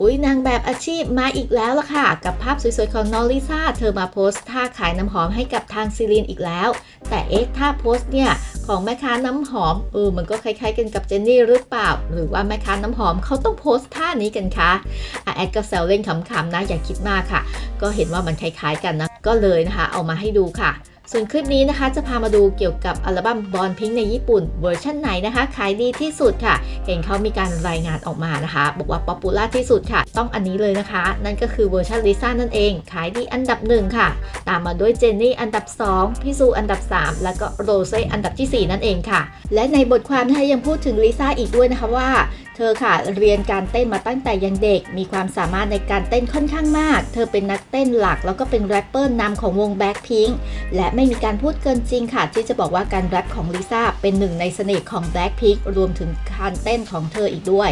อุ้ยนางแบบอาชีพมาอีกแล้วล่ะค่ะ กับภาพสวยๆของน้องลิซ่า เธอมาโพสต์ท่าขายน้ำหอมให้กับทางซีรีนอีกแล้ว แต่เอ๊ะท่าโพสต์เนี่ย ของแม่ค้าน้ำหอมเออมันก็คล้ายๆกันกับเจนนี่หรือเปล่า หรือว่าแม่ค้าน้ำหอมเขาต้องโพสต์ท่านี้กันคะอะแอดก็แซวเล่นขำๆนะอย่าคิดมากค่ะ ก็เห็นว่ามันคล้ายๆกันนะก็เลยนะคะ เอามาให้ดูค่ะ ส่วนคลิปนี้นะคะจะพามาดูเกี่ยวกับอัลบั้มบอลพิงในญี่ปุ่นเวอร์ชันไหนนะคะขายดีที่สุดค่ะ เห็นเขามีการรายงานออกมานะคะ บอกว่าป๊อปปูล่าที่สุดค่ะ ต้องอันนี้เลยนะคะ นั่นก็คือเวอร์ชันลิซ่านั่นเอง ขายดีอันดับหนึ่งค่ะ ตามมาด้วยเจนนี่อันดับ 2 พี่ซูอันดับ 3 แล้วก็โรเซ่อันดับทีสี่ 4 นั่นเองค่ะ และในบทความนะคะยังพูดถึงลิซ่าอีกด้วยนะคะว่า เธอค่ะเรียนการเต้นมาตั้งแต่ยังเด็ก มีความสามารถในการเต้นค่อนข้างมาก เธอเป็นนักเต้นหลักแล้วก็เป็นแรปเปอร์นำของวงแบ็คพิงค์และไม่มีการพูดเกินจริงค่ะ ที่จะบอกว่าการแรปของลิซ่าเป็นหนึ่งในเสน่ห์ของแบ็คพิงค์รวมถึงการเต้นของเธออีกด้วย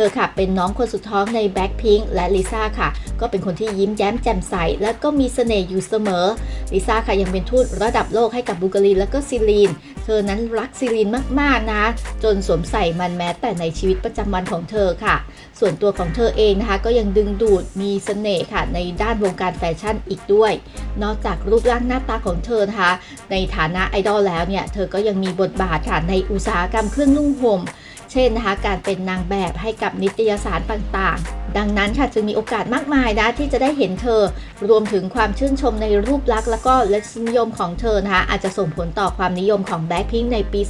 เธอค่ะเป็นน้องคนสุดท้องใน Blackpink และลิซ่าค่ะ ก็เป็นคนที่ยิ้มแย้มแจ่มใส และก็มีเสน่ห์อยู่เสมอลิซ่าค่ะยังเป็นทูตระดับโลกให้กับบูการีและก็ซิลีน เธอนั้นรักซิลีนมากๆนะ จนสวมใส่มันแม้แต่ในชีวิตประจำวันของเธอค่ะ ส่วนตัวของเธอเองนะคะ ก็ยังดึงดูดมีเสน่ห์ค่ะ ในด้านวงการแฟชั่นอีกด้วย นอกจากรูปร่างหน้าตาของเธอนะคะ ในฐานะไอดอลแล้วเนี่ยเธอก็ยังมีบทบาทค่ะในอุตสาหกรรมเครื่องนุ่งห่มเช่นนะคะการเป็นนางแบบให้กับนิตยสารต่างๆ ดังนั้นค่ะจึงมีโอกาสมากมายนะที่จะได้เห็นเธอ รวมถึงความชื่นชมในรูปลักษณ์แล้วก็รสนิยมของเธอนะคะอาจจะส่งผลต่อความนิยมของ Blackpink ในปี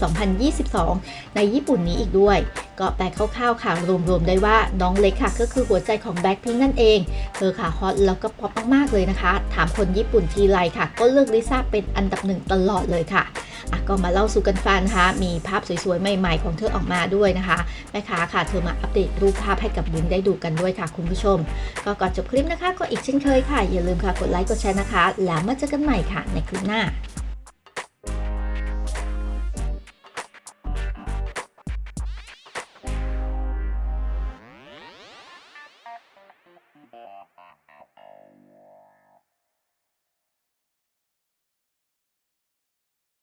2022 ในญี่ปุ่นนี้อีกด้วย ก็แปลคร่าวๆค่ะรวมๆได้ว่าน้องเล็กค่ะก็คือหัวใจของ Blackpink นั่นเอง เธอค่ะฮอตแล้วก็ป๊อปมากๆเลยนะคะ ถามคนญี่ปุ่นทีไรค่ะ ก็เลือกลิซ่าเป็นอันดับหนึ่งตลอดเลยค่ะ ก็มาเล่าสู่กันฟังนะคะ มีภาพสวยๆ ใหม่ๆ ของเธอออกมาด้วยนะคะแม่ค้าค่ะ เธอมาอัปเดตรูปภาพให้กับยุ้งได้ดูกันด้วยค่ะคุณผู้ชม ก็ก่อนจบคลิปนะคะ ก็อีกเช่นเคยค่ะ อย่าลืมค่ะ กดไลค์ กดแชร์นะคะ แล้วมาเจอกันใหม่ค่ะ ในคลิปหน้า